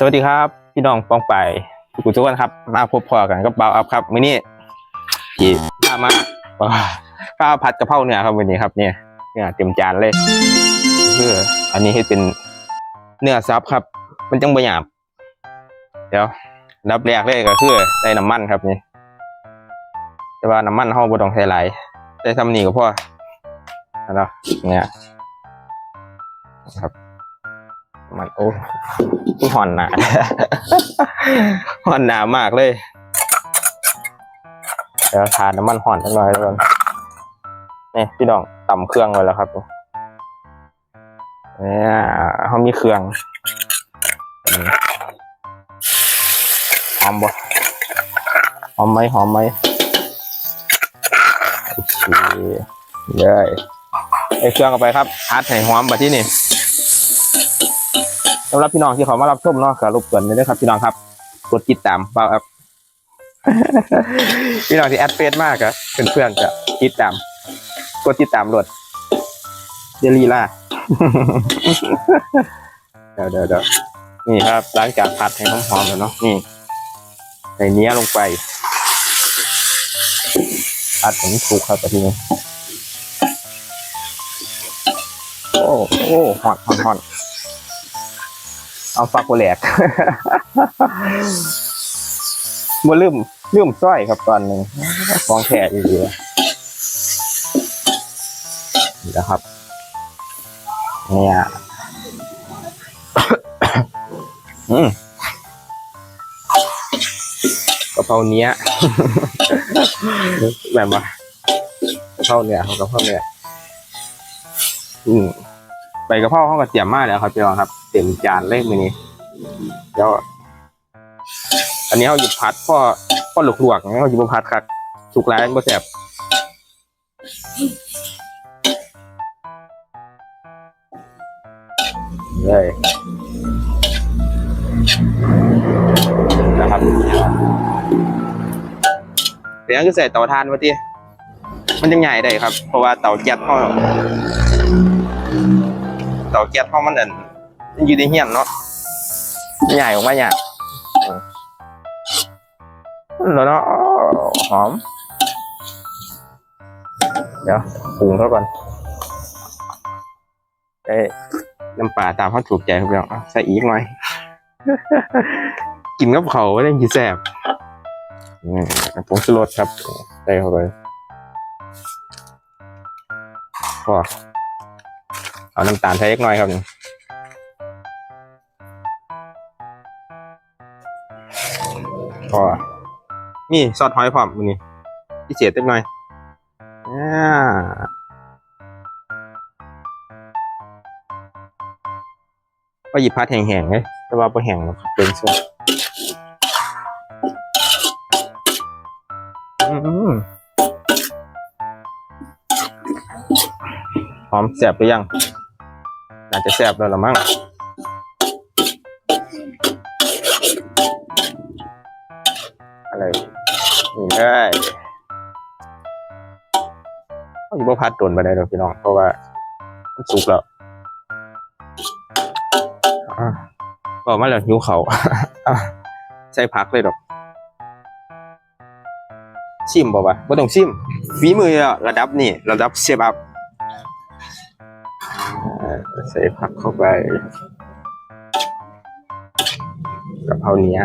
สวัสดีครับ พี่น้องปองไปทุกคนทุกคนครับ มาพบพอกันกับเบาอัพครับมื้อนี้ที่ข้ามาข้าวผัดกะเพราเนื้อครับวันนี้ครับเนี่ยเนื้อเต็มจานเลยคืออันนี้ให้เป็นเนื้อซับครับ มันจังบะหยาบเดี๋ยวนับแรกเลยก็คือใส่น้ำมันครับนี่แต่ว่าน้ำมันเฮาบ่ต้องใส่ไหลใส่ซ้ำนี่ก็พอเนะเนี่ยครับ มันโอ้หอนหนาหอนหนามากเลยเดี๋ยวทานน้ำมันหอนสักหน่อยแล้วกันนี่พี่น้องต่ำเครื่องไว้แล้วครับเนี่ยเขามีเครื่องหอมบ่หอมไหมหอมไหมโอเคเลยไอเครื่องเอาไปครับพัดให้หอมแบบที่นี่ สำหรับพี่น้องที่เขามารับชมเนาะก็รบกวนด้วยครับพี่น้องครับกดติดตามเปล่าครับพี่น้องที่แอดเฟซมากอะเพื่อนๆจะติดตาม กดติดตามรถเดลีล่าเดี๋ยวเดี๋ยวเดี๋ยวนี่ครับหลังจากผัดให้หอมๆแล้วเนาะนี่ใส่เนี้ยลงไปผัดถึงสุกครับต่ทีนี้โอ้โอ้หอนหอนหอน เอาฝากโกแหลกบ่ลืมลืมสร้อยครับตอนหนึ่งของแท้อีกเดียวนี่นะครับเนี่ยอืมกะเพราเนี้ยแบบว่ากะเพราเนี่ยกะเพราเนี่ยอืม ใบกะเพราเขาก็เตรียมมาแล้วครับพี่น้องครับเต็มจานเลยมือนี้แล้วอันนี้เขาหยิบผัดพ่อพ่อหลวกๆนะเขาหยิบมาผัดครับสุกแล้วบ่แสบเลยนะครับเดี๋ยวก็ใส่เตาถ่านมาทีมันจะใหญ่ได้ครับ เพราะว่าเตาแก๊สเขา เตาแก๊สเพราะมันนั่นมันอยู่ในเฮียนเนาะใหญ่ออกมาเนี่ยแล้วเนาะหอม เดี๋ยวปรุงเขาก่อนได้น้ำปลาตามเขาถูกใจครับพี่น้องเอาใส่อีกหน่อย กินกับเขาไม่ได้กินแซ่บอืมผงชูรสครับใส่เข้าไปพอ เอาน้ำตาลใส่เล็กน้อยครับก็นี่ซอสหอยพร้อมมือนี้พิเศษเล็กน้อยอ่าก็หยิบพัดแห้งๆเลยแต่ว่าพอแห้งเป็นส่วนอืมหอมแสบไปยังาจะแซ่บแล้วละมั้งอะไรนี่เลยเอาอยู่บ่พัดโดนไปได้หรอกพี่น้อง เพราะว่ามันสุกแล้วอะบอกมาแล้วหิวเขาใส่พักเลยดอกชิมบอกว่าบ่ต้องชิมฝีมือระดับนี่ระดับเชฟอัพ ใส่ผักเข้าไปกะเพราเนี้ย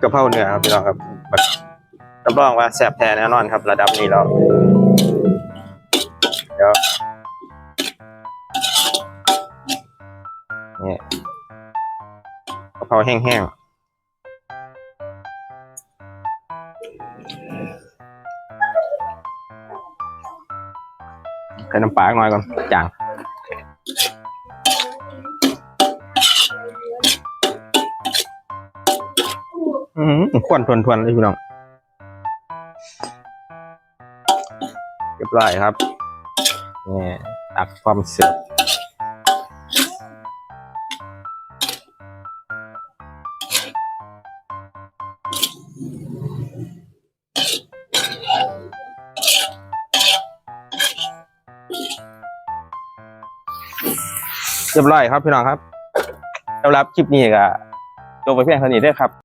กะเพราเนื้อครับพี่น้องครับรับรองว่าแซ่บแท้แน่นอนครับ ระดับนี้แล้วเดี๋ยวนี่กะเพราแห้งๆใส่น้ำปลาหน่อยก่อนจาง อืมควันทวนทวนๆเลยพี่น้องเรียบร้อยครับนี่ตักความเสิร์ฟ เรียบร้อยครับพี่น้องครับสำหรับคลิปนี้ก็จบไปเพียงเท่านี้เด้ครับ